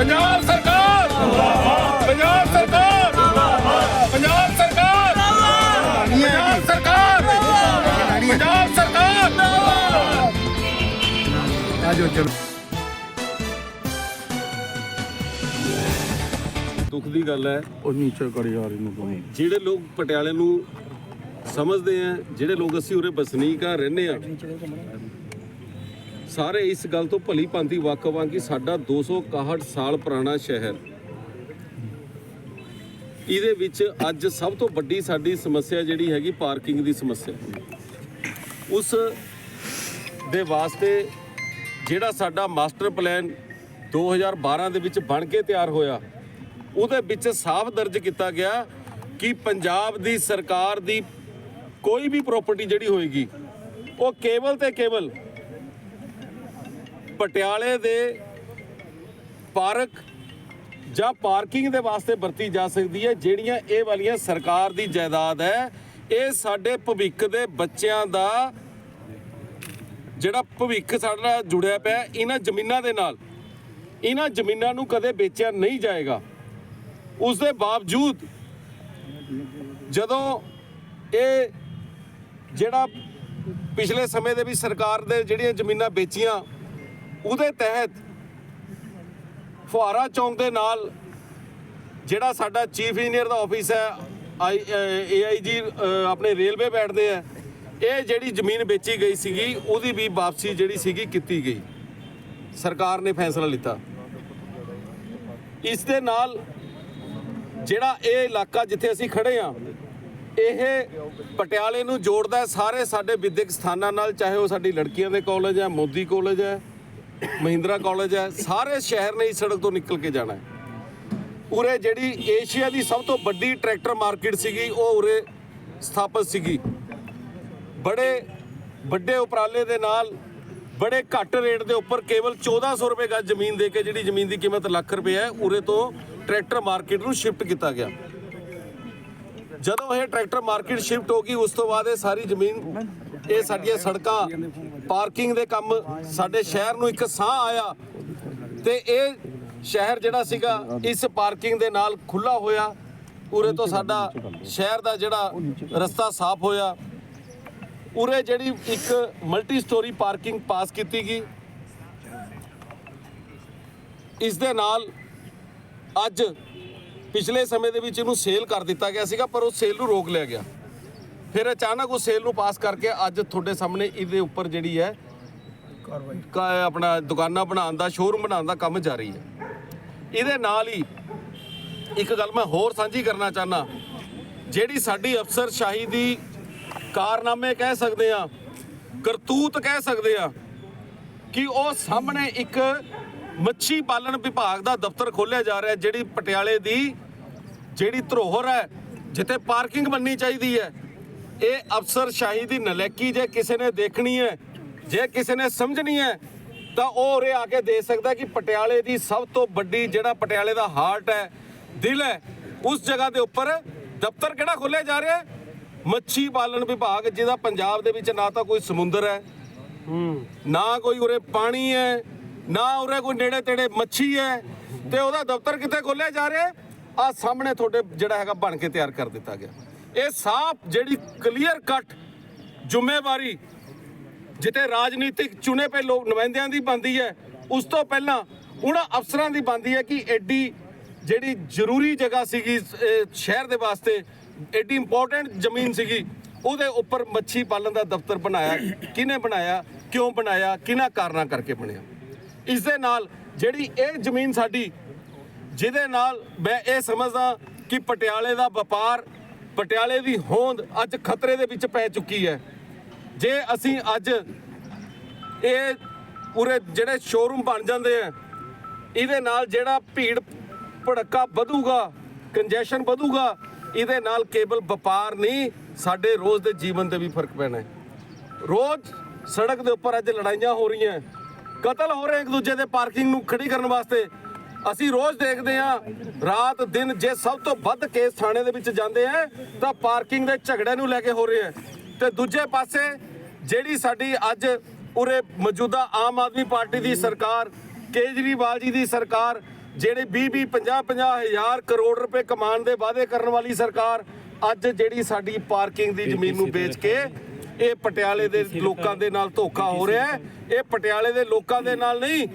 ਪੰਜਾਬ ਸਰਕਾਰ! ਪੰਜਾਬ ਸਰਕਾਰ! ਪੰਜਾਬ ਸਰਕਾਰ! ਪੰਜਾਬ ਸਰਕਾਰ! ਪੰਜਾਬ ਸਰਕਾਰ! ਆਜੋ ਚਲੋ। ਦੁੱਖ ਦੀ ਗੱਲ ਹੈ ਉਹ ਨੀਚੇ ਕਰ ਯਾਰ ਇਹਨੂੰ ਤੋਂ। ਜਿਹੜੇ ਲੋਕ ਪਟਿਆਲੇ ਨੂੰ ਸਮਝਦੇ ਆ ਜਿਹੜੇ ਲੋਕ ਅਸੀਂ ਉਰੇ ਵਸਨੀਕ ਆ ਰਹਿੰਦੇ ਆ ਸਾਰੇ ਇਸ ਗੱਲ ਤੋਂ ਭਲੀ ਭਾਂਤੀ ਵਾਕਫ ਆ ਕਿ ਸਾਡਾ 261 ਸਾਲ ਪੁਰਾਣਾ ਸ਼ਹਿਰ। ਇਹਦੇ ਵਿੱਚ ਅੱਜ ਸਭ ਤੋਂ ਵੱਡੀ ਸਾਡੀ ਸਮੱਸਿਆ ਜਿਹੜੀ ਹੈਗੀ ਪਾਰਕਿੰਗ ਦੀ ਸਮੱਸਿਆ। ਉਸ ਦੇ ਵਾਸਤੇ ਜਿਹੜਾ ਸਾਡਾ ਮਾਸਟਰ ਪਲਾਨ 2012 ਦੇ ਵਿੱਚ ਬਣ ਕੇ ਤਿਆਰ ਹੋਇਆ, ਉਹਦੇ ਵਿੱਚ ਸਾਫ਼ ਦਰਜ ਕੀਤਾ ਗਿਆ ਕਿ ਪੰਜਾਬ ਦੀ ਸਰਕਾਰ ਦੀ ਕੋਈ ਵੀ ਪ੍ਰਾਪਰਟੀ ਜਿਹੜੀ ਹੋਏਗੀ, ਉਹ ਕੇਵਲ ਤੇ ਕੇਵਲ ਪਟਿਆਲੇ ਦੇ ਪਾਰਕ ਜਾਂ ਪਾਰਕਿੰਗ ਦੇ ਵਾਸਤੇ ਵਰਤੀ ਜਾ ਸਕਦੀ ਹੈ, ਜਿਹੜੀਆਂ ਇਹ ਵਾਲੀਆਂ ਸਰਕਾਰ ਦੀ ਜਾਇਦਾਦ ਹੈ। ਇਹ ਸਾਡੇ ਭਵਿੱਖ ਦੇ ਬੱਚਿਆਂ ਦਾ ਜਿਹੜਾ ਭਵਿੱਖ ਸਾਡੇ ਨਾਲ ਜੁੜਿਆ ਪਿਆ ਇਹਨਾਂ ਜ਼ਮੀਨਾਂ ਦੇ ਨਾਲ। ਇਹਨਾਂ ਜ਼ਮੀਨਾਂ ਨੂੰ ਕਦੇ ਵੇਚਿਆ ਨਹੀਂ ਜਾਏਗਾ। ਉਸ ਦੇ ਬਾਵਜੂਦ ਜਦੋਂ ਇਹ ਜਿਹੜਾ ਪਿਛਲੇ ਸਮੇਂ ਦੇ ਵੀ ਸਰਕਾਰ ਦੇ ਜਿਹੜੀਆਂ ਜ਼ਮੀਨਾਂ ਵੇਚੀਆਂ ਉਹਦੇ ਤਹਿਤ ਫੁਹਾਰਾ ਚੌਂਕ ਦੇ ਨਾਲ ਜਿਹੜਾ ਸਾਡਾ ਚੀਫ ਇੰਜੀਨੀਅਰ ਦਾ ਆਫਿਸ ਹੈ, ਆਈ ਏਆਈਜੀ ਆਪਣੇ ਰੇਲਵੇ ਬੈਠਦੇ ਆ, ਇਹ ਜਿਹੜੀ ਜ਼ਮੀਨ ਵੇਚੀ ਗਈ ਸੀਗੀ, ਉਹਦੀ ਵੀ ਵਾਪਸੀ ਜਿਹੜੀ ਸੀਗੀ ਕੀਤੀ ਗਈ। ਸਰਕਾਰ ਨੇ ਫੈਸਲਾ ਲਿੱਤਾ। ਇਸ ਦੇ ਨਾਲ ਜਿਹੜਾ ਇਹ ਇਲਾਕਾ ਜਿੱਥੇ ਅਸੀਂ ਖੜੇ ਆ ਇਹ ਪਟਿਆਲੇ ਨੂੰ ਜੋੜਦਾ ਸਾਰੇ ਸਾਡੇ ਵਿਦਿਅਕ ਸਥਾਨਾਂ ਨਾਲ, ਚਾਹੇ ਉਹ ਸਾਡੀ ਲੜਕੀਆਂ ਦੇ ਕਾਲਜ ਹੈ, ਮੋਦੀ ਕਾਲਜ ਹੈ ਮਹਿੰਦਰਾ ਕਾਲਜ ਹੈ। ਸਾਰੇ ਸ਼ਹਿਰ ਨੇ ਇਸ ਸੜਕ ਤੋਂ ਨਿਕਲ ਕੇ ਜਾਣਾ ਹੈ। ਉਰੇ ਜਿਹੜੀ ਏਸ਼ੀਆ ਦੀ ਸਭ ਤੋਂ ਵੱਡੀ ਟਰੈਕਟਰ ਮਾਰਕੀਟ ਸੀਗੀ, ਉਹ ਉਰੇ ਸਥਾਪਿਤ ਸੀਗੀ। ਬੜੇ ਵੱਡੇ ਉਪਰਾਲੇ ਦੇ ਨਾਲ, ਬੜੇ ਘੱਟ ਰੇਟ ਦੇ ਉੱਪਰ ਕੇਵਲ 1400 ਰੁਪਏ ਗੱਜ ਜ਼ਮੀਨ ਦੇ ਕੇ ਜਿਹੜੀ ਜ਼ਮੀਨ ਦੀ ਕੀਮਤ ਲੱਖ ਰੁਪਏ ਹੈ, ਉਰੇ ਤੋਂ ਟਰੈਕਟਰ ਮਾਰਕੀਟ ਨੂੰ ਸ਼ਿਫਟ ਕੀਤਾ ਗਿਆ। ਜਦੋਂ ਇਹ ਟਰੈਕਟਰ ਮਾਰਕੀਟ ਸ਼ਿਫਟ ਹੋ ਗਈ, ਉਸ ਤੋਂ ਬਾਅਦ ਇਹ ਸਾਰੀ ਜ਼ਮੀਨ, ਇਹ ਸਾਡੀਆਂ ਸੜਕਾਂ ਪਾਰਕਿੰਗ ਦੇ ਕੰਮ ਸਾਡੇ ਸ਼ਹਿਰ ਨੂੰ ਇੱਕ ਸਾਹ ਆਇਆ ਤੇ ਇਹ ਸ਼ਹਿਰ ਜਿਹੜਾ ਸੀਗਾ ਇਸ ਪਾਰਕਿੰਗ ਦੇ ਨਾਲ ਖੁੱਲਾ ਹੋਇਆ। ਉਰੇ ਤੋਂ ਸਾਡਾ ਸ਼ਹਿਰ ਦਾ ਜਿਹੜਾ ਰਸਤਾ ਸਾਫ਼ ਹੋਇਆ। ਉਰੇ ਜਿਹੜੀ ਇੱਕ ਮਲਟੀ ਸਟੋਰੀ ਪਾਰਕਿੰਗ ਪਾਸ ਕੀਤੀ ਗਈ। ਇਸ ਦੇ ਨਾਲ ਅੱਜ ਪਿਛਲੇ ਸਮੇਂ ਦੇ ਵਿੱਚ ਇਹਨੂੰ ਸੇਲ ਕਰ ਦਿੱਤਾ ਗਿਆ ਸੀਗਾ, ਪਰ ਉਹ ਸੇਲ ਨੂੰ ਰੋਕ ਲਿਆ ਗਿਆ। ਫਿਰ ਅਚਾਨਕ ਉਹ ਸੇਲ ਨੂੰ ਪਾਸ ਕਰਕੇ ਅੱਜ ਤੁਹਾਡੇ ਸਾਹਮਣੇ ਇਹਦੇ ਉੱਪਰ ਜਿਹੜੀ ਹੈ ਕਾਰਵਾਈ। ਆਪਣਾ ਦੁਕਾਨਾਂ ਬਣਾਉਣ ਦਾ ਸ਼ੋਰੂਮ ਬਣਾਉਣ ਦਾ ਕੰਮ ਜਾਰੀ ਹੈ। ਇਹਦੇ ਨਾਲ ਹੀ ਇੱਕ ਗੱਲ ਮੈਂ ਹੋਰ ਸਾਂਝੀ ਕਰਨਾ ਚਾਹਨਾ ਜਿਹੜੀ ਸਾਡੀ ਅਫਸਰ ਸ਼ਾਹੀ ਦੀ ਕਾਰਨਾਮੇ ਕਹਿ ਸਕਦੇ ਆ ਕਰਤੂਤ ਕਹਿ ਸਕਦੇ ਆ ਕਿ ਉਹ ਸਾਹਮਣੇ ਇੱਕ ਮੱਛੀ ਪਾਲਣ ਵਿਭਾਗ ਦਾ ਦਫ਼ਤਰ ਖੋਲ੍ਹਿਆ ਜਾ ਰਿਹਾ ਹੈ, ਜਿਹੜੀ ਪਟਿਆਲੇ ਦੀ ਜਿਹੜੀ ਧਰੋਹਰ ਹੈ ਜਿੱਥੇ ਪਾਰਕਿੰਗ ਬਣਨੀ ਚਾਹੀਦੀ ਹੈ। ਇਹ ਅਫਸਰਸ਼ਾਹੀ ਦੀ ਨਲੈਕੀ ਜੇ ਕਿਸੇ ਨੇ ਦੇਖਣੀ ਹੈ, ਜੇ ਕਿਸੇ ਨੇ ਸਮਝਣੀ ਹੈ, ਤਾਂ ਉਹ ਉਰੇ ਆ ਕੇ ਦੇ ਸਕਦਾ ਕਿ ਪਟਿਆਲੇ ਦੀ ਸਭ ਤੋਂ ਵੱਡੀ ਜਿਹੜਾ ਪਟਿਆਲੇ ਦਾ ਹਾਰਟ ਹੈ, ਦਿਲ ਹੈ, ਉਸ ਜਗ੍ਹਾ ਦੇ ਉੱਪਰ ਦਫ਼ਤਰ ਕਿਹੜਾ ਖੋਲ੍ਹਿਆ ਜਾ ਰਿਹਾ ਹੈ? ਮੱਛੀ ਪਾਲਣ ਵਿਭਾਗ, ਜਿਹਦਾ ਪੰਜਾਬ ਦੇ ਵਿੱਚ ਨਾ ਤਾਂ ਕੋਈ ਸਮੁੰਦਰ ਹੈ, ਨਾ ਕੋਈ ਉਰੇ ਪਾਣੀ ਹੈ, ਨਾ ਉਰੇ ਕੋਈ ਨੇੜੇ ਤੇੜੇ ਮੱਛੀ ਹੈ, ਤੇ ਉਹਦਾ ਦਫ਼ਤਰ ਕਿੱਥੇ ਖੋਲਿਆ ਜਾ ਰਿਹਾ ਆ ਸਾਹਮਣੇ ਤੁਹਾਡੇ ਜਿਹੜਾ ਹੈਗਾ ਬਣ ਕੇ ਤਿਆਰ ਕਰ ਦਿੱਤਾ ਗਿਆ। ਇਹ ਸਾਫ਼ ਜਿਹੜੀ ਕਲੀਅਰ ਕੱਟ ਜ਼ਿੰਮੇਵਾਰੀ ਜਿੱਥੇ ਰਾਜਨੀਤਿਕ ਚੁਣੇ ਪਏ ਲੋਕ ਨੁਮਾਇੰਦਿਆਂ ਦੀ ਬੰਦੀ ਹੈ, ਉਸ ਤੋਂ ਪਹਿਲਾਂ ਉਹਨਾਂ ਅਫਸਰਾਂ ਦੀ ਬੰਦੀ ਹੈ ਕਿ ਐਡੀ ਜਿਹੜੀ ਜ਼ਰੂਰੀ ਜਗ੍ਹਾ ਸੀਗੀ ਸ਼ਹਿਰ ਦੇ ਵਾਸਤੇ ਐਡੀ ਇੰਪੋਰਟੈਂਟ ਜ਼ਮੀਨ ਸੀਗੀ, ਉਹਦੇ ਉੱਪਰ ਮੱਛੀ ਪਾਲਣ ਦਾ ਦਫ਼ਤਰ ਬਣਾਇਆ, ਕਿਹਨੇ ਬਣਾਇਆ, ਕਿਉਂ ਬਣਾਇਆ, ਕਿਹਨਾਂ ਕਾਰਨਾਂ ਕਰਕੇ ਬਣਿਆ। ਇਸ ਦੇ ਨਾਲ ਜਿਹੜੀ ਇਹ ਜ਼ਮੀਨ ਸਾਡੀ, ਜਿਹਦੇ ਨਾਲ ਮੈਂ ਇਹ ਸਮਝਦਾ ਕਿ ਪਟਿਆਲੇ ਦਾ ਵਪਾਰ ਪਟਿਆਲੇ ਦੀ ਹੋਂਦ ਅੱਜ ਖਤਰੇ ਦੇ ਵਿੱਚ ਪੈ ਚੁੱਕੀ ਹੈ। ਜੇ ਅਸੀਂ ਅੱਜ ਇਹ ਪੂਰੇ ਜਿਹੜੇ ਸ਼ੋਰੂਮ ਬਣ ਜਾਂਦੇ ਆ, ਇਹਦੇ ਨਾਲ ਜਿਹੜਾ ਭੀੜ ਭੜੱਕਾ ਵਧੂਗਾ ਕੰਜੈਸ਼ਨ ਵਧੂਗਾ, ਇਹਦੇ ਨਾਲ ਕੇਵਲ ਵਪਾਰ ਨਹੀਂ, ਸਾਡੇ ਰੋਜ਼ ਦੇ ਜੀਵਨ ਤੇ ਵੀ ਫ਼ਰਕ ਪੈਣਾ ਹੈ। ਰੋਜ਼ ਸੜਕ ਦੇ ਉੱਪਰ ਅੱਜ ਲੜਾਈਆਂ ਹੋ ਰਹੀਆਂ, ਕਤਲ ਹੋ ਰਹੇ ਇੱਕ ਦੂਜੇ ਦੇ ਪਾਰਕਿੰਗ ਨੂੰ ਖੜੀ ਕਰਨ ਵਾਸਤੇ ਅਸੀਂ ਰੋਜ਼ ਦੇਖਦੇ ਹਾਂ ਰਾਤ ਦਿਨ ਜੇ ਸਭ ਤੋਂ ਵੱਧ ਕੇਸ ਥਾਣੇ ਦੇ ਵਿੱਚ ਜਾਂਦੇ ਆ ਤਾਂ ਪਾਰਕਿੰਗ ਦੇ ਝਗੜੇ ਨੂੰ ਲੈ ਕੇ ਹੋ ਰਹੇ ਆ। ਤੇ ਦੂਜੇ ਪਾਸੇ ਜਿਹੜੀ ਸਾਡੀ ਅੱਜ ਉਰੇ ਮੌਜੂਦਾ ਆਮ ਆਦਮੀ ਪਾਰਟੀ ਦੀ ਸਰਕਾਰ ਕੇਜਰੀਵਾਲ ਜੀ ਦੀ ਸਰਕਾਰ ਜਿਹੜੇ 20 20 50 50 ਹਜ਼ਾਰ ਕਰੋੜ ਰੁਪਏ ਕਮਾਉਣ ਦੇ ਵਾਅਦੇ ਕਰਨ ਵਾਲੀ ਸਰਕਾਰ ਅੱਜ ਜਿਹੜੀ ਸਾਡੀ ਪਾਰਕਿੰਗ ਦੀ ਜ਼ਮੀਨ ਨੂੰ ਵੇਚ ਕੇ ਇਹ ਪਟਿਆਲੇ ਦੇ ਲੋਕਾਂ ਦੇ ਨਾਲ ਧੋਖਾ ਹੋ ਰਿਹਾ ਹੈ। ਇਹ ਪਟਿਆਲੇ ਦੇ ਲੋਕਾਂ ਦੇ ਨਾਲ ਨਹੀਂ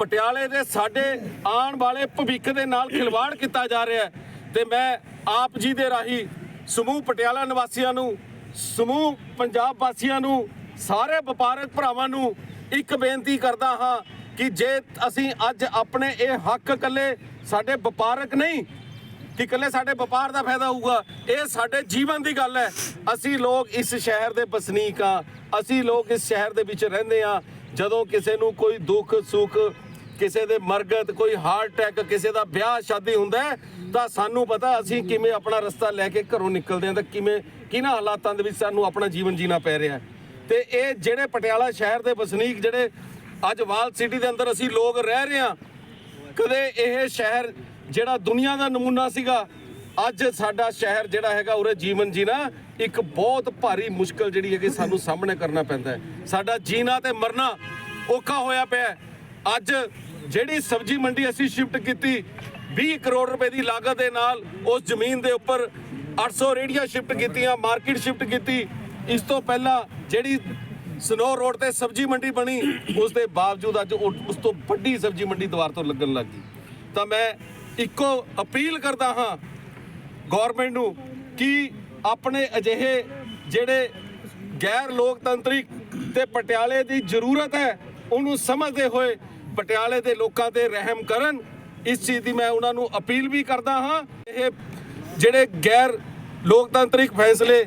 ਪਟਿਆਲੇ ਦੇ ਸਾਡੇ ਆਉਣ ਵਾਲੇ ਭਵਿੱਖ ਦੇ ਨਾਲ ਖਿਲਵਾੜ ਕੀਤਾ ਜਾ ਰਿਹਾ ਹੈ। ਤੇ ਮੈਂ ਆਪ ਜੀ ਦੇ ਰਾਹੀਂ ਸਮੂਹ ਪਟਿਆਲਾ ਨਿਵਾਸੀਆਂ ਨੂੰ, ਸਮੂਹ ਪੰਜਾਬ ਵਾਸੀਆਂ ਨੂੰ, ਸਾਰੇ ਵਪਾਰਕ ਭਰਾਵਾਂ ਨੂੰ ਇੱਕ ਬੇਨਤੀ ਕਰਦਾ ਹਾਂ ਕਿ ਜੇ ਅਸੀਂ ਅੱਜ ਆਪਣੇ ਇਹ ਹੱਕ ਇਕੱਲੇ ਸਾਡੇ ਵਪਾਰਕ ਨਹੀਂ, ਕਿ ਇਕੱਲੇ ਸਾਡੇ ਵਪਾਰ ਦਾ ਫਾਇਦਾ ਹੋਊਗਾ, ਇਹ ਸਾਡੇ ਜੀਵਨ ਦੀ ਗੱਲ ਹੈ। ਅਸੀਂ ਲੋਕ ਇਸ ਸ਼ਹਿਰ ਦੇ ਵਸਨੀਕ ਆ ਅਸੀਂ ਲੋਕ ਇਸ ਸ਼ਹਿਰ ਦੇ ਵਿੱਚ ਰਹਿੰਦੇ ਆ ਜਦੋਂ ਕਿਸੇ ਨੂੰ ਕੋਈ ਦੁੱਖ ਸੁੱਖ ਕਿਸੇ ਦੇ ਮਰਗਤ ਕੋਈ ਹਾਰਟ ਅਟੈਕ ਕਿਸੇ ਦਾ ਵਿਆਹ, ਸ਼ਾਦੀ ਹੁੰਦਾ ਤਾਂ ਸਾਨੂੰ ਪਤਾ ਅਸੀਂ ਕਿਵੇਂ ਆਪਣਾ ਰਸਤਾ ਲੈ ਕੇ ਘਰੋਂ ਨਿਕਲਦੇ ਹਾਂ ਤਾਂ ਕਿਵੇਂ, ਕਿਹਨਾਂ ਹਾਲਾਤਾਂ ਦੇ ਵਿੱਚ ਸਾਨੂੰ ਆਪਣਾ ਜੀਵਨ ਜੀਣਾ ਪੈ ਰਿਹਾ ਹੈ। ਤੇ ਇਹ ਜਿਹੜੇ ਪਟਿਆਲਾ ਸ਼ਹਿਰ ਦੇ ਵਸਨੀਕ ਜਿਹੜੇ ਅੱਜ ਵਾਲ ਸਿਟੀ ਦੇ ਅੰਦਰ ਅਸੀਂ ਲੋਕ ਰਹਿ ਰਹੇ ਹਾਂ, ਕਦੇ ਇਹ ਸ਼ਹਿਰ ਜਿਹੜਾ ਦੁਨੀਆ ਦਾ ਨਮੂਨਾ ਸੀਗਾ, ਅੱਜ ਸਾਡਾ ਸ਼ਹਿਰ ਜਿਹੜਾ ਹੈਗਾ ਉਰੇ ਜੀਵਨ ਜੀਣਾ ਇੱਕ ਬਹੁਤ ਭਾਰੀ ਮੁਸ਼ਕਲ ਜਿਹੜੀ ਹੈਗੀ ਸਾਨੂੰ ਸਾਹਮਣੇ ਕਰਨਾ ਪੈਂਦਾ ਹੈ ਸਾਡਾ ਜੀਣਾ ਤੇ ਮਰਨਾ ਔਖਾ ਹੋਇਆ ਪਿਆ ਅੱਜ ਜਿਹੜੀ ਸਬਜ਼ੀ ਮੰਡੀ ਅਸੀਂ ਸ਼ਿਫਟ ਕੀਤੀ 20 ਕਰੋੜ ਰੁਪਏ ਦੀ ਲਾਗਤ ਦੇ ਨਾਲ ਉਸ ਜ਼ਮੀਨ ਦੇ ਉੱਪਰ 800 ਰੇੜੀਆਂ ਸ਼ਿਫਟ ਕੀਤੀਆਂ, ਮਾਰਕੀਟ ਸ਼ਿਫਟ ਕੀਤੀ। ਇਸ ਤੋਂ ਪਹਿਲਾਂ ਜਿਹੜੀ ਸਨੋ ਰੋਡ ਤੇ ਸਬਜ਼ੀ ਮੰਡੀ ਬਣੀ, ਉਸ ਦੇ ਬਾਵਜੂਦ ਅੱਜ ਉਹ- ਉਸ ਤੋਂ ਵੱਡੀ ਸਬਜ਼ੀ ਮੰਡੀ ਦੁਆਰ ਤੋਂ ਲੱਗਣ ਲੱਗ ਗਈ। ਤਾਂ ਮੈਂ ਇੱਕੋ ਅਪੀਲ ਕਰਦਾ ਹਾਂ ਗਵਰਨਮੈਂਟ ਨੂੰ ਕਿ ਆਪਣੇ ਅਜਿਹੇ ਜਿਹੜੇ ਗੈਰ ਲੋਕਤੰਤਰਿਕ ਤੇ ਪਟਿਆਲੇ ਦੀ ਜ਼ਰੂਰਤ ਹੈ, ਉਹਨੂੰ ਸਮਝਦੇ ਹੋਏ ਪਟਿਆਲੇ ਦੇ ਲੋਕਾਂ ਤੇ ਰਹਿਮ ਕਰਨ, ਇਸ ਚੀਜ਼ ਦੀ ਮੈਂ ਉਹਨਾਂ ਨੂੰ ਅਪੀਲ ਵੀ ਕਰਦਾ ਹਾਂ। ਇਹ ਜਿਹੜੇ ਗੈਰ ਲੋਕਤੰਤਰਿਕ ਫੈਸਲੇ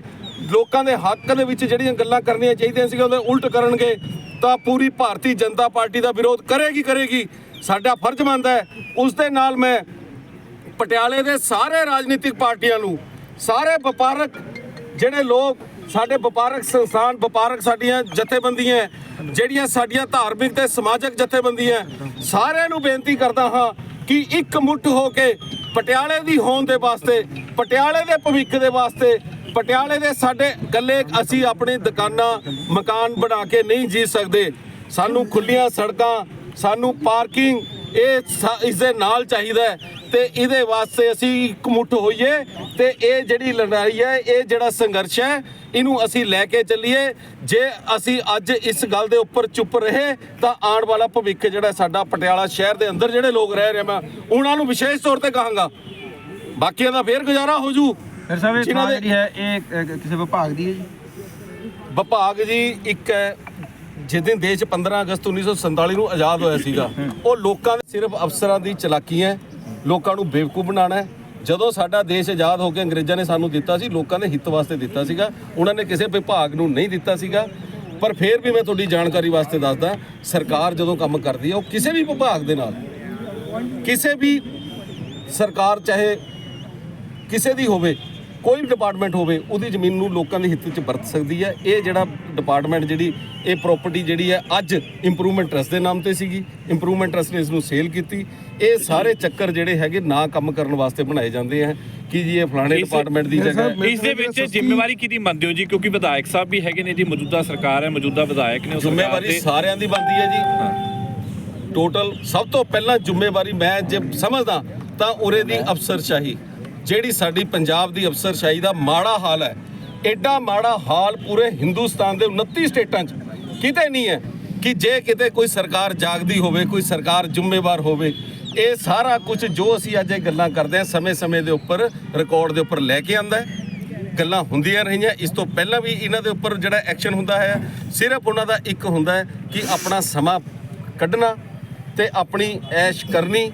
ਲੋਕਾਂ ਦੇ ਹੱਕ ਦੇ ਵਿੱਚ ਜਿਹੜੀਆਂ ਗੱਲਾਂ ਕਰਨੀਆਂ ਚਾਹੀਦੀਆਂ ਸੀ ਉਹਦੇ ਉਲਟ ਕਰਨਗੇ, ਤਾਂ ਪੂਰੀ ਭਾਰਤੀ ਜਨਤਾ ਪਾਰਟੀ ਦਾ ਵਿਰੋਧ ਕਰੇਗੀ ਕਰੇਗੀ। ਸਾਡਾ ਫਰਜ਼ ਬਣਦਾ ਹੈ। ਉਸ ਦੇ ਨਾਲ ਮੈਂ ਪਟਿਆਲੇ ਦੇ ਸਾਰੇ ਰਾਜਨੀਤਿਕ ਪਾਰਟੀਆਂ ਨੂੰ, ਸਾਰੇ ਵਪਾਰਕ ਜਿਹੜੇ ਲੋਕ ਸਾਡੇ ਵਪਾਰਕ ਸੰਸਥਾਨ, ਵਪਾਰਕ ਸਾਡੀਆਂ ਜਥੇਬੰਦੀਆਂ ਜਿਹੜੀਆਂ ਸਾਡੀਆਂ ਧਾਰਮਿਕ ਤੇ ਸਮਾਜਿਕ ਜਥੇਬੰਦੀਆਂ ਸਾਰਿਆਂ ਨੂੰ ਬੇਨਤੀ ਕਰਦਾ ਹਾਂ ਕਿ ਇੱਕ ਮੁੱਠ ਹੋ ਕੇ ਪਟਿਆਲੇ ਦੀ ਹੋਂਦ ਦੇ ਵਾਸਤੇ, ਪਟਿਆਲੇ ਦੇ ਭਵਿੱਖ ਦੇ ਵਾਸਤੇ, ਪਟਿਆਲੇ ਦੇ ਸਾਡੇ ਗੱਲੇ ਅਸੀਂ ਆਪਣੀ ਦੁਕਾਨਾਂ, ਮਕਾਨ ਬਣਾ ਕੇ ਨਹੀਂ ਜੀ ਸਕਦੇ। ਸਾਨੂੰ ਖੁੱਲੀਆਂ ਸੜਕਾਂ, ਸਾਨੂੰ ਪਾਰਕਿੰਗ ਇਹ ਇਸ ਦੇ ਨਾਲ ਚਾਹੀਦਾ ਤੇ ਇਹਦੇ ਵਾਸਤੇ ਅਸੀਂ ਇਕਮੁੱਠ ਹੋਈਏ ਤੇ ਇਹ ਜਿਹੜੀ ਲੜਾਈ ਹੈ ਇਹ ਜਿਹੜਾ ਸੰਘਰਸ਼ ਹੈ ਇਹਨੂੰ ਅਸੀਂ ਲੈ ਕੇ ਚੱਲੀਏ। ਜੇ ਅਸੀਂ ਅੱਜ ਇਸ ਗੱਲ ਦੇ ਉੱਪਰ ਚੁੱਪ ਰਹੇ ਤਾਂ ਆਉਣ ਵਾਲਾ ਭਵਿੱਖ ਜਿਹੜਾ ਸਾਡਾ ਪਟਿਆਲਾ ਸ਼ਹਿਰ ਦੇ ਅੰਦਰ ਜਿਹੜੇ ਲੋਕ ਰਹਿ ਰਹੇ ਮੈਂ ਉਹਨਾਂ ਨੂੰ ਵਿਸ਼ੇਸ਼ ਤੌਰ ਤੇ ਕਹਾਂਗਾ। ਬਾਕੀਆਂ ਦਾ ਫੇਰ ਗੁਜ਼ਾਰਾ ਹੋ ਜੂ। ਫਿਰ ਸਾਹਿਬ ਇਹ ਜਿਹੜੀ ਹੈ ਇਹ ਕਿਸੇ ਵਿਭਾਗ ਦੀ ਹੈ ਜੀ? ਵਿਭਾਗ ਜੀ ਇੱਕ ਹੈ, ਜਿਸ ਦਿਨ ਦੇਸ਼ 15 ਅਗਸਤ 1947 ਨੂੰ ਆਜ਼ਾਦ ਹੋਇਆ ਸੀਗਾ, ਉਹ ਲੋਕਾਂ ਦੇ ਸਿਰਫ ਅਫਸਰਾਂ ਦੀ ਚਲਾਕੀ ਹੈ, ਲੋਕਾਂ ਨੂੰ ਬੇਵਕੂਫ ਬਣਾਉਣਾ ਹੈ। ਜਦੋਂ ਸਾਡਾ ਦੇਸ਼ ਆਜ਼ਾਦ ਹੋ ਕੇ ਅੰਗਰੇਜ਼ਾਂ ਨੇ ਸਾਨੂੰ ਦਿੱਤਾ ਸੀ, ਲੋਕਾਂ ਦੇ ਹਿੱਤ ਵਾਸਤੇ ਦਿੱਤਾ ਸੀਗਾ, ਉਹਨਾਂ ਨੇ ਕਿਸੇ ਵਿਭਾਗ ਨੂੰ ਨਹੀਂ ਦਿੱਤਾ ਸੀਗਾ। ਪਰ ਫਿਰ ਵੀ ਮੈਂ ਤੁਹਾਡੀ ਜਾਣਕਾਰੀ ਵਾਸਤੇ ਦੱਸਦਾ, ਸਰਕਾਰ ਜਦੋਂ ਕੰਮ ਕਰਦੀ ਹੈ, ਉਹ ਕਿਸੇ ਵੀ ਵਿਭਾਗ ਦੇ ਨਾਲ, ਕਿਸੇ ਵੀ ਸਰਕਾਰ ਚਾਹੇ ਕਿਸੇ ਦੀ ਹੋਵੇ ਕੋਈ ਵੀ ਡਿਪਾਰਟਮੈਂਟ ਹੋਵੇ ਉਹਦੀ ਜ਼ਮੀਨ ਨੂੰ ਲੋਕਾਂ ਦੇ ਹਿੱਤ ਵਿੱਚ ਵਰਤ ਸਕਦੀ ਹੈ। ਇਹ ਜਿਹੜਾ ਡਿਪਾਰਟਮੈਂਟ ਜਿਹੜੀ ਇਹ ਪ੍ਰਾਪਰਟੀ ਜਿਹੜੀ ਹੈ ਅੱਜ ਇੰਪਰੂਵਮੈਂਟ ਟਰਸਟ ਦੇ ਨਾਮ ਤੇ ਸੀਗੀ। ਇੰਪਰੂਵਮੈਂਟ ਟਰਸਟ ਨੇ ਇਸ ਨੂੰ ਸੇਲ ਕੀਤੀ। ਇਹ ਸਾਰੇ ਚੱਕਰ ਜਿਹੜੇ ਹੈਗੇ ਨਾ ਕੰਮ ਕਰਨ ਵਾਸਤੇ ਬਣਾਏ ਜਾਂਦੇ ਆ। ਕਿ ਜੀ ਇਹ ਫਲਾਣੇ ਡਿਪਾਰਟਮੈਂਟ ਦੀ ਜਗ੍ਹਾ ਹੈ। ਇਸ ਦੇ ਵਿੱਚ ਜ਼ਿੰਮੇਵਾਰੀ ਕਿਹਦੀ ਮੰਨਦੇ ਹੋ ਜੀ? ਕਿਉਂਕਿ ਵਿਧਾਇਕ ਸਾਹਿਬ ਵੀ ਹੈਗੇ ਨੇ ਜੀ ਮੌਜੂਦਾ ਸਰਕਾਰ ਹੈ ਮੌਜੂਦਾ ਵਿਧਾਇਕ ਨੇ ਸਰਕਾਰ ਜ਼ਿੰਮੇਵਾਰੀ ਸਾਰਿਆਂ ਦੀ ਬਣਦੀ ਹੈ ਜੀ। ਟੋਟਲ ਸਭ ਤੋਂ ਪਹਿਲਾਂ ਜ਼ਿੰਮੇਵਾਰੀ ਮੈਂ ਜੇ ਸਮਝਦਾ ਤਾਂ ਉਰੇ ਦੀ ਅਫਸਰਸ਼ਾਹੀ। ਜਿਹੜੀ ਸਾਡੀ ਪੰਜਾਬ ਦੀ ਅਫਸਰਸ਼ਾਹੀ ਦਾ ਮਾੜਾ ਹਾਲ ਹੈ ਐਡਾ ਮਾੜਾ ਹਾਲ ਪੂਰੇ ਹਿੰਦੁਸਤਾਨ ਦੇ 29 ਸਟੇਟਾਂ 'ਚ, ਕਿਤੇ ਨਹੀਂ ਹੈ ਕਿ ਜੇ ਕਿਤੇ ਕੋਈ ਸਰਕਾਰ ਜਾਗਦੀ ਹੋਵੇ, ਕੋਈ ਸਰਕਾਰ ਜ਼ਿੰਮੇਵਾਰ ਹੋਵੇ, ਇਹ ਸਾਰਾ ਕੁਝ ਜੋ ਅਸੀਂ ਅੱਜ ਇਹ ਗੱਲਾਂ ਕਰਦੇ ਹਾਂ, ਸਮੇਂ-ਸਮੇਂ ਦੇ ਉੱਪਰ ਰਿਕਾਰਡ ਦੇ ਉੱਪਰ ਲੈ ਕੇ ਆਂਦਾ ਹੈ। ਗੱਲਾਂ ਹੁੰਦੀਆਂ ਰਹੀਆਂ, ਇਸ ਤੋਂ ਪਹਿਲਾਂ ਵੀ ਇਹਨਾਂ ਦੇ ਉੱਪਰ ਜਿਹੜਾ ਐਕਸ਼ਨ ਹੁੰਦਾ ਹੈ, ਸਿਰਫ ਉਹਨਾਂ ਦਾ ਇੱਕ ਹੁੰਦਾ ਹੈ ਕਿ ਆਪਣਾ ਸਮਾਂ ਕੱਢਣਾ ਤੇ ਆਪਣੀ ਐਸ਼ ਕਰਨੀ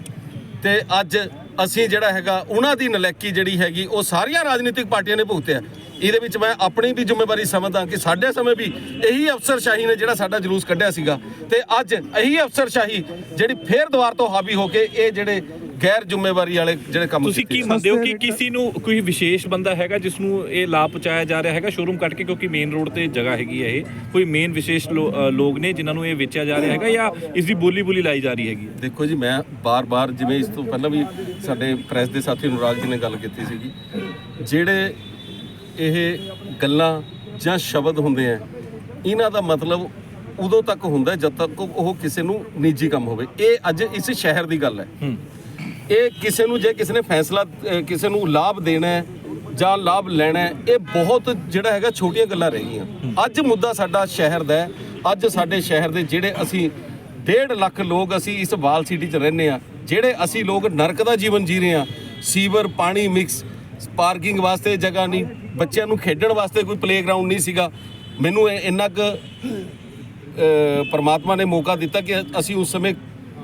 ਤੇ ਅੱਜ ਅਸੀਂ ਜਿਹੜਾ ਹੈਗਾ, ਉਹਨਾਂ ਦੀ ਨਲੈਕੀ ਜਿਹੜੀ ਹੈਗੀ, ਉਹ ਸਾਰੀਆਂ ਰਾਜਨੀਤਿਕ ਪਾਰਟੀਆਂ ਨੇ ਭੁਗਤਿਆ ਇਹਦੇ ਵਿੱਚ ਮੈਂ ਆਪਣੀ ਵੀ ਜ਼ਿੰਮੇਵਾਰੀ ਸਮਝਦਾ ਕਿ ਸਾਡੇ ਸਮੇਂ ਵੀ ਇਹੀ ਅਫਸਰਸ਼ਾਹੀ ਨੇ ਜਿਹੜਾ ਸਾਡਾ ਜਲੂਸ ਕੱਢਿਆ ਸੀਗਾ। ਤੇ ਅੱਜ ਇਹੀ ਅਫਸਰਸ਼ਾਹੀ ਜਿਹੜੀ ਫੇਰ ਦੁਆਰ ਤੋਂ ਹਾਵੀ ਹੋ ਕੇ ਇਹ ਜਿਹੜੇ ਗੈਰ ਜ਼ਿੰਮੇਵਾਰੀ ਵਾਲੇ ਜਿਹੜੇ ਕੰਮ ਤੁਸੀਂ ਕੀ। ਮੰਨਦੇ ਹੋ ਕਿ ਕਿਸੇ ਨੂੰ ਕੋਈ ਵਿਸ਼ੇਸ਼ ਬੰਦਾ ਹੈਗਾ ਜਿਸ ਨੂੰ ਇਹ ਲਾਭ ਪਹੁੰਚਾਇਆ ਜਾ ਰਿਹਾ ਹੈਗਾ? ਸ਼ੋਰੂਮ ਕੱਟ ਕੇ ਕਿਉਂਕਿ ਮੇਨ ਰੋਡ ਤੇ ਜਗ੍ਹਾ ਹੈਗੀ ਹੈ ਇਹ। ਕੋਈ ਮੇਨ ਵਿਸ਼ੇਸ਼ ਲੋ- ਲੋਕ ਨੇ ਜਿਨ੍ਹਾਂ ਨੂੰ ਇਹ ਵੇਚਿਆ ਜਾ ਰਿਹਾ ਹੈਗਾ ਜਾਂ ਇਸ ਦੀ ਬੋਲੀ ਬੋਲੀ ਲਾਈ ਜਾ ਰਹੀ ਹੈਗੀ? ਦੇਖੋ ਜੀ ਮੈਂ ਬਾਰ-ਬਾਰ ਜਿਵੇਂ ਇਸ ਤੋਂ ਪਹਿਲਾਂ ਵੀ ਸਾਡੇ ਪ੍ਰੈਸ ਦੇ ਸਾਥੀ ਅਨੁਰਾਗ ਜੀ ਨੇ ਗੱਲ ਕੀਤੀ ਸੀਗੀ। ਜਿਹੜੇ ਇਹ ਗੱਲਾਂ ਜਾਂ ਸ਼ਬਦ ਹੁੰਦੇ ਆ ਇਹਨਾਂ ਦਾ ਮਤਲਬ ਉਦੋਂ ਤੱਕ ਹੁੰਦਾ ਜਦ ਤੱਕ ਉਹ ਕਿਸੇ ਨੂੰ ਨਿੱਜੀ ਕੰਮ ਹੋਵੇ। ਇਹ ਅੱਜ ਇਸ ਸ਼ਹਿਰ ਦੀ ਗੱਲ ਹੈ। ਇਹ ਕਿਸੇ ਨੂੰ ਜੇ ਕਿਸੇ ਨੇ ਫੈਸਲਾ ਕਿਸੇ ਨੂੰ ਲਾਭ ਦੇਣਾ ਹੈ ਜਾਂ ਲਾਭ ਲੈਣਾ ਹੈ, ਇਹ ਬਹੁਤ ਜਿਹੜਾ ਹੈਗਾ ਛੋਟੀਆਂ ਗੱਲਾਂ ਰਹਿ ਗਈਆਂ। ਅੱਜ ਮੁੱਦਾ ਸਾਡਾ ਸ਼ਹਿਰ ਦਾ ਹੈ। ਅੱਜ ਸਾਡੇ ਸ਼ਹਿਰ ਦੇ ਜਿਹੜੇ ਅਸੀਂ 1.5 ਲੱਖ ਲੋਕ ਅਸੀਂ ਇਸ ਵਾਲ ਸਿਟੀ 'ਚ ਰਹਿੰਦੇ ਆ ਜਿਹੜੇ ਅਸੀਂ ਲੋਕ ਨਰਕ ਦਾ ਜੀਵਨ ਜੀ ਰਹੇ ਆ ਸੀਵਰ, ਪਾਣੀ ਮਿਕਸ ਪਾਰਕਿੰਗ ਵਾਸਤੇ ਜਗ੍ਹਾ ਨਹੀਂ, ਬੱਚਿਆਂ ਨੂੰ ਖੇਡਣ ਵਾਸਤੇ ਕੋਈ ਪਲੇਗਰਾਉਂਡ ਨਹੀਂ ਸੀਗਾ। ਮੈਨੂੰ ਇਹ ਇੰਨਾ ਕੁ ਪਰਮਾਤਮਾ ਨੇ ਮੌਕਾ ਦਿੱਤਾ ਕਿ ਅਸੀਂ ਉਸ ਸਮੇਂ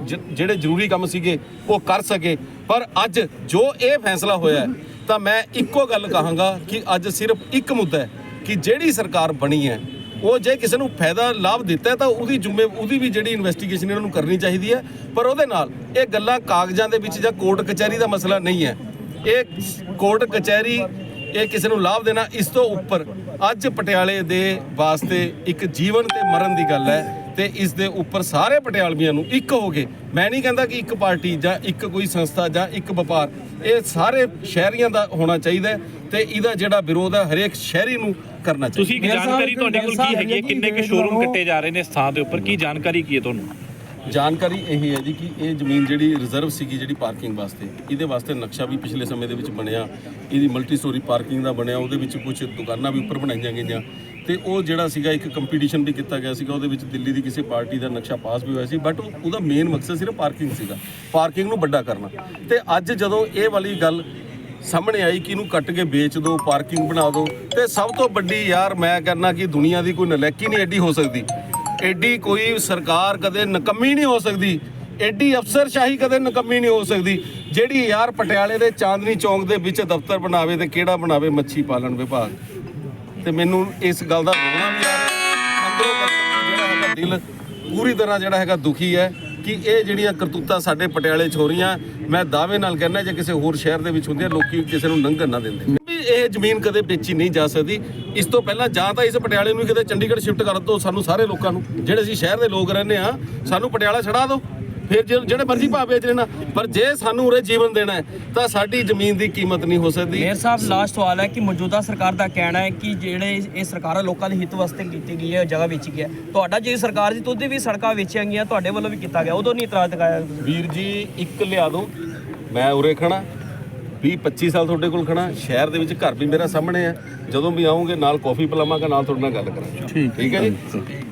ਜਿਹੜੇ ਜ਼ਰੂਰੀ ਕੰਮ ਸੀਗੇ, ਉਹ ਕਰ ਸਕੇ। ਪਰ ਅੱਜ ਜੋ ਇਹ ਫੈਸਲਾ ਹੋਇਆ ਤਾਂ ਮੈਂ ਇੱਕੋ ਗੱਲ ਕਹਾਂਗਾ ਕਿ ਅੱਜ ਸਿਰਫ ਇੱਕ ਮੁੱਦਾ ਹੈ ਕਿ ਜਿਹੜੀ ਸਰਕਾਰ ਬਣੀ ਹੈ, ਉਹ ਜੇ ਕਿਸੇ ਨੂੰ ਫਾਇਦਾ, ਲਾਭ ਦਿੱਤਾ ਤਾਂ ਉਹਦੀ ਜ਼ਿੰਮੇ, ਉਹਦੀ ਵੀ ਜਿਹੜੀ ਇਨਵੈਸਟੀਗੇਸ਼ਨ ਇਹਨਾਂ ਨੂੰ ਕਰਨੀ ਚਾਹੀਦੀ ਹੈ। ਪਰ ਉਹਦੇ ਨਾਲ ਇਹ ਗੱਲਾਂ ਕਾਗਜ਼ਾਂ ਦੇ ਵਿੱਚ ਜਾਂ ਕੋਰਟ ਕਚਹਿਰੀ ਦਾ ਮਸਲਾ ਨਹੀਂ ਹੈ। ਇਹ ਕੋਰਟ ਕਚਹਿਰੀ, ਇਹ ਕਿਸੇ ਨੂੰ ਲਾਭ ਦੇਣਾ, ਇਸ ਤੋਂ ਉੱਪਰ ਅੱਜ ਪਟਿਆਲੇ ਦੇ ਵਾਸਤੇ ਇੱਕ ਜੀਵਨ ਤੇ ਮਰਨ ਦੀ ਗੱਲ ਹੈ। ਤੇ ਇਸ ਦੇ ਉੱਪਰ ਸਾਰੇ ਪਟਿਆਲਵੀਆਂ ਨੂੰ ਇੱਕ ਹੋ ਕੇ ਮੈਂ ਨਹੀਂ ਕਹਿੰਦਾ ਕਿ ਇੱਕ ਪਾਰਟੀ ਜਾਂ ਇੱਕ ਕੋਈ ਸੰਸਥਾ ਜਾਂ ਇੱਕ ਵਪਾਰ ਇਹ ਸਾਰੇ ਸ਼ਹਿਰੀਆਂ ਦਾ ਹੋਣਾ ਚਾਹੀਦਾ ਤੇ ਇਹਦਾ ਜਿਹੜਾ ਵਿਰੋਧ ਹੈ ਹਰੇਕ ਸ਼ਹਿਰੀ ਨੂੰ ਕਰਨਾ ਚਾਹੀਦਾ। ਤੁਸੀਂ ਜਾਣਕਾਰੀ ਤੁਹਾਡੇ ਕੋਲ ਕੀ ਹੈਗੀ ਕਿੰਨੇ ਕੁ ਸ਼ੋਰੂਮ ਕੱਟੇ ਜਾ ਰਹੇ ਨੇ ਥਾਂ ਦੇ ਉੱਪਰ? ਕੀ ਜਾਣਕਾਰੀ ਕੀ ਹੈ ਤੁਹਾਨੂੰ? ਜਾਣਕਾਰੀ ਇਹ ਹੈ ਜੀ ਕਿ ਇਹ ਜ਼ਮੀਨ ਜਿਹੜੀ ਰਿਜ਼ਰਵ ਸੀਗੀ ਜਿਹੜੀ ਪਾਰਕਿੰਗ ਵਾਸਤੇ, ਇਹਦੇ ਵਾਸਤੇ ਨਕਸ਼ਾ ਵੀ ਪਿਛਲੇ ਸਮੇਂ ਦੇ ਵਿੱਚ ਬਣਿਆ। ਇਹਦੀ ਮਲਟੀ ਸਟੋਰੀ ਪਾਰਕਿੰਗ ਦਾ ਬਣਿਆ, ਉਹਦੇ ਵਿੱਚ ਕੁਝ ਦੁਕਾਨਾਂ ਵੀ ਉੱਪਰ ਬਣਾਈਆਂ ਗਈਆਂ। ਤੇ ਉਹ ਜਿਹੜਾ ਸੀਗਾ, ਇੱਕ ਕੰਪੀਟੀਸ਼ਨ ਵੀ ਕੀਤਾ ਗਿਆ ਸੀਗਾ, ਉਹਦੇ ਵਿੱਚ ਦਿੱਲੀ ਦੀ ਕਿਸੇ ਪਾਰਟੀ ਦਾ ਨਕਸ਼ਾ ਪਾਸ ਵੀ ਹੋਇਆ ਸੀ ਬਟ ਉਹਦਾ ਮੇਨ ਮਕਸਦ ਸਿਰਫ ਪਾਰਕਿੰਗ ਸੀਗਾ। ਪਾਰਕਿੰਗ ਨੂੰ ਵੱਡਾ ਕਰਨਾ। ਤੇ ਅੱਜ ਜਦੋਂ ਇਹ ਵਾਲੀ ਗੱਲ ਸਾਹਮਣੇ ਆਈ ਕਿ ਇਹਨੂੰ ਕੱਟ ਕੇ ਵੇਚ ਦਿਓ ਪਾਰਕਿੰਗ ਬਣਾ ਦਿਓ ਤੇ ਸਭ ਤੋਂ ਵੱਡੀ ਯਾਰ ਮੈਂ ਕਹਿੰਦਾ ਕਿ ਦੁਨੀਆ ਦੀ ਕੋਈ ਨਲੈਕੀ ਨਹੀਂ ਐਡੀ ਹੋ ਸਕਦੀ। ਐਡੀ ਕੋਈ ਸਰਕਾਰ ਕਦੇ ਨਕੰਮੀ ਨਹੀਂ ਹੋ ਸਕਦੀ। ਐਡੀ ਅਫਸਰਸ਼ਾਹੀ ਕਦੇ ਨਕੰਮੀ ਨਹੀਂ ਹੋ ਸਕਦੀ, ਜਿਹੜੀ ਯਾਰ ਪਟਿਆਲੇ ਦੇ ਚਾਂਦਨੀ ਚੌਂਕ ਦੇ ਵਿੱਚ ਦਫ਼ਤਰ ਬਣਾਵੇ ਤੇ ਕਿਹੜਾ ਬਣਾਵੇ ਮੱਛੀ ਪਾਲਣ ਵਿਭਾਗ। ਤੇ ਮੈਨੂੰ ਇਸ ਗੱਲ ਦਾ ਰੋਣਾ ਵੀ ਆ ਰਿਹਾ। ਜਿਹੜਾ ਹੈਗਾ ਦਿਲ, ਪੂਰੀ ਤਰ੍ਹਾਂ ਜਿਹੜਾ ਹੈਗਾ ਦੁਖੀ ਹੈ ਕਿ ਇਹ ਜਿਹੜੀਆਂ ਕਰਤੂਤਾਂ ਸਾਡੇ ਪਟਿਆਲੇ 'ਚ ਹੋ ਰਹੀਆਂ, ਮੈਂ ਦਾਅਵੇ ਨਾਲ ਕਹਿੰਦਾ, ਜੇ ਕਿਸੇ ਹੋਰ ਸ਼ਹਿਰ ਦੇ ਵਿੱਚ ਹੁੰਦੀਆਂ, ਲੋਕੀ ਕਿਸੇ ਨੂੰ ਲੰਘਣ ਨਾ ਦਿੰਦੇ। ਇਹ ਜ਼ਮੀਨ ਕਦੇ ਵੇਚੀ ਨਹੀਂ ਜਾ ਸਕਦੀ। ਇਸ ਤੋਂ ਪਹਿਲਾਂ ਜਾਂ ਤਾਂ ਇਸ ਪਟਿਆਲੇ ਨੂੰ ਕਿਤੇ ਚੰਡੀਗੜ੍ਹ ਸ਼ਿਫਟ ਕਰ ਦਿਓ ਸਾਨੂੰ ਸਾਰੇ ਲੋਕਾਂ ਨੂੰ। ਜਿਹੜੇ ਅਸੀਂ ਸ਼ਹਿਰ ਦੇ ਲੋਕ ਰਹਿੰਦੇ ਆ ਸਾਨੂੰ ਪਟਿਆਲਾ ਛੜਾ ਦਿਓ ਫਿਰ ਜੇ- ਜਿਹੜੇ ਮਰਜ਼ੀ ਭਾਅ ਵੇਚ ਲੈਣਾ। ਪਰ ਜੇ ਸਾਨੂੰ ਉਰੇ ਜੀਵਨ ਦੇਣਾ ਹੈ ਤਾਂ ਸਾਡੀ ਜ਼ਮੀਨ ਦੀ ਕੀਮਤ ਨਹੀਂ ਹੋ ਸਕਦੀ। ਮੇਅਰ ਸਾਹਿਬ ਲਾਸਟ ਸਵਾਲ ਹੈ ਕਿ ਮੌਜੂਦਾ ਸਰਕਾਰ ਦਾ ਕਹਿਣਾ ਹੈ ਕਿ ਜਿਹੜੇ ਇਹ ਸਰਕਾਰ ਲੋਕਾਂ ਦੇ ਹਿੱਤ ਵਾਸਤੇ ਕੀਤੀ ਗਈ ਹੈ ਜਗ੍ਹਾ ਵੇਚੀ ਗਈ ਹੈ। ਤੁਹਾਡਾ ਜੇ ਸਰਕਾਰ ਦੀ ਤੁੱਦੀ ਵੀ ਸੜਕਾਂ ਵੇਚੀਆਂ ਗਈਆਂ ਤੁਹਾਡੇ ਵੱਲੋਂ ਵੀ ਕੀਤਾ ਗਿਆ ਉਦੋਂ ਨਹੀਂ ਇਤਰਾਜ਼ ਦਿਖਾਇਆ। ਵੀਰ ਜੀ ਇੱਕ ਲਿਆ ਦਿਓ ਮੈਂ ਉਰੇ ਖੜਾ 20 25 ਸਾਲ ਤੁਹਾਡੇ ਕੋਲ ਖੜਾ ਸ਼ਹਿਰ ਦੇ ਵਿੱਚ ਘਰ ਵੀ ਮੇਰਾ ਸਾਹਮਣੇ ਹੈ। ਜਦੋਂ ਵੀ ਆਉਂਗੇ ਨਾਲ ਕਾਫੀ ਪਿਲਾਵਾਂਗਾ ਨਾਲ ਤੁਹਾਡੇ ਨਾਲ ਗੱਲ ਕਰਾਂਗੇ। ਠੀਕ ਹੈ ਜੀ।